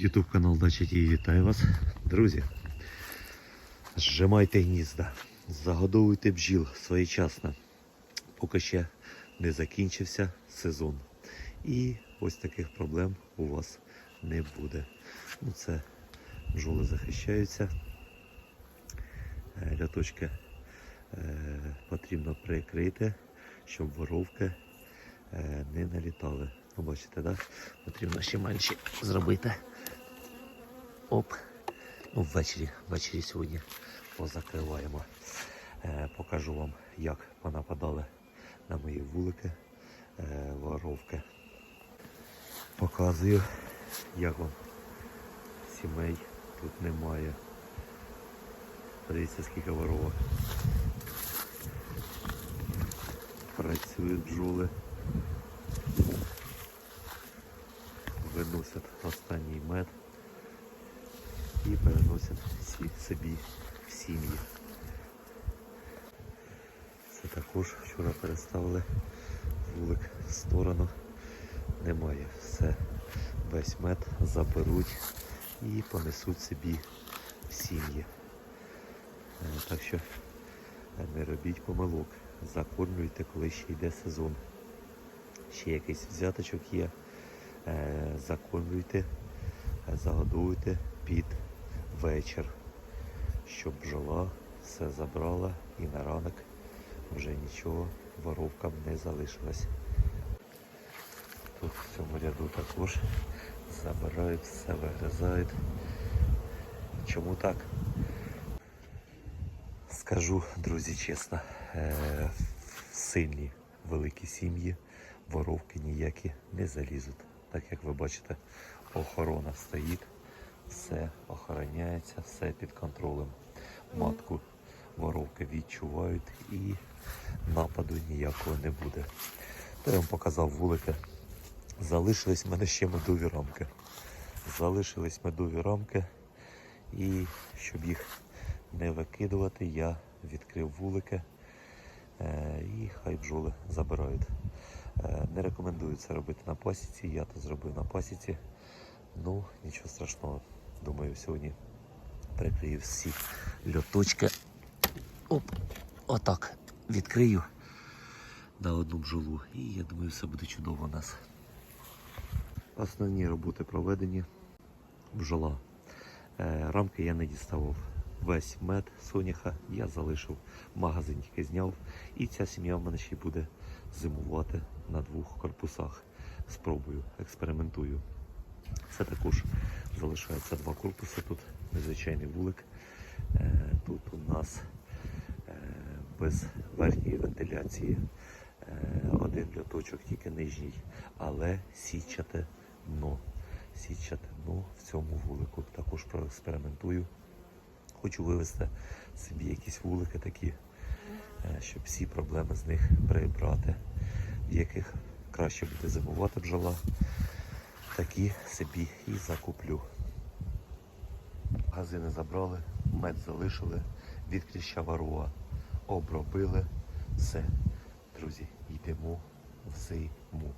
Ютуб канал Дача вітаю вас. Друзі, зжимайте гнізда, загодовуйте бджіл своєчасно, поки ще не закінчився сезон. І ось таких проблем у вас не буде. Ну, це бджоли захищаються. Е, Ляточки е, потрібно прикрити, щоб воровки е, не налітали. Ну, бачите, да? потрібно ще менше зробити. Оп. Ну, ввечері, ввечері сьогодні позакриваємо. Е, покажу вам, як понападали на мої вулики е, воровки. Показую, як вам сімей тут немає. Подивіться, скільки воровок. Працюють бджоли. Виносять останній мед і переносять всі собі в сім'ї. Це також вчора переставили вулик в сторону. Немає. Все, весь мед заберуть і понесуть собі в сім'ї. Е, Так що е, не робіть помилок. Закормлюйте, коли ще йде сезон. Ще якийсь взяточок є. Е, Закормлюйте, загодуйте під вечір, щоб бджола все забрала і на ранок вже нічого воровкам не залишилось. Тут в цьому ряду також забирають, все вигризають. Чому так? Скажу, друзі, чесно, е, в сильні великі сім'ї воровки ніякі не залізуть. Так як ви бачите, охорона стоїть, все охороняється, все під контролем. Матку воровки відчувають і нападу ніякого не буде. То я вам показав вулики. Залишились в мене ще медові рамки. Залишились медові рамки. І щоб їх не викидувати, я відкрив вулики е, і хай бджоли забирають. Е, Не рекомендую це робити на пасіці, я то зробив на пасіці. Ну, нічого страшного. Думаю, сьогодні прикрию всі льоточки. Оп, отак відкрию на одну бджолу. І я думаю, все буде чудово у нас. Основні роботи проведені. Бджола. Е, Рамки я не діставав. Весь мед соняха я залишив, магазин тільки зняв. І ця сім'я в мене ще буде зимувати на двох корпусах. Спробую, експериментую. Це також залишається два корпуси. Тут незвичайний вулик. Е, Тут у нас е, без верхньої вентиляції е, один льоточок, тільки нижній, але січате дно. Січате дно в цьому вулику. Також проекспериментую. Хочу вивезти собі якісь вулики такі, щоб всі проблеми з них прибрати, в яких краще буде зимувати бджола. Такі собі і закуплю. Газини забрали, мед залишили, від кліща варуа обробили. Все, друзі, йдемо в зиму.